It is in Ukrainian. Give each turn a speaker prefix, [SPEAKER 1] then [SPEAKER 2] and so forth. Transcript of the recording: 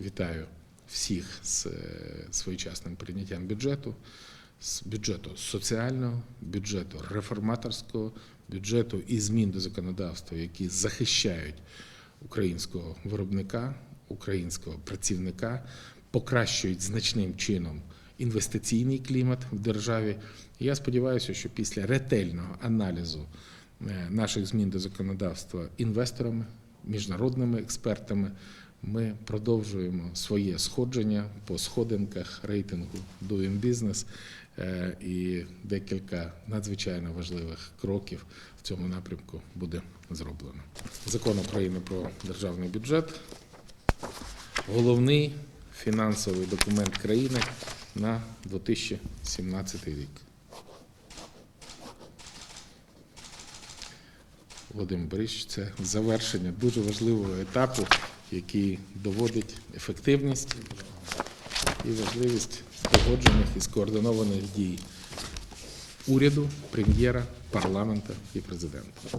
[SPEAKER 1] вітаю всіх з е, своєчасним прийняттям бюджету, з бюджету соціального, бюджету реформаторського, бюджету і змін до законодавства, які захищають українського виробника, українського працівника, покращують значним чином інвестиційний клімат в державі. Я сподіваюся, що після ретельного аналізу е, наших змін до законодавства інвесторами, міжнародними експертами, ми продовжуємо своє сходження по сходинках рейтингу Doing Business е, і декілька надзвичайно важливих кроків в цьому напрямку буде зроблено. Закон України про державний бюджет головний фінансовий документ країни на 2017 рік. Володимир Борисович, це завершення дуже важливого етапу, який доводить ефективність і важливість погоджених і скоординованих дій уряду, прем'єра, парламента і президента.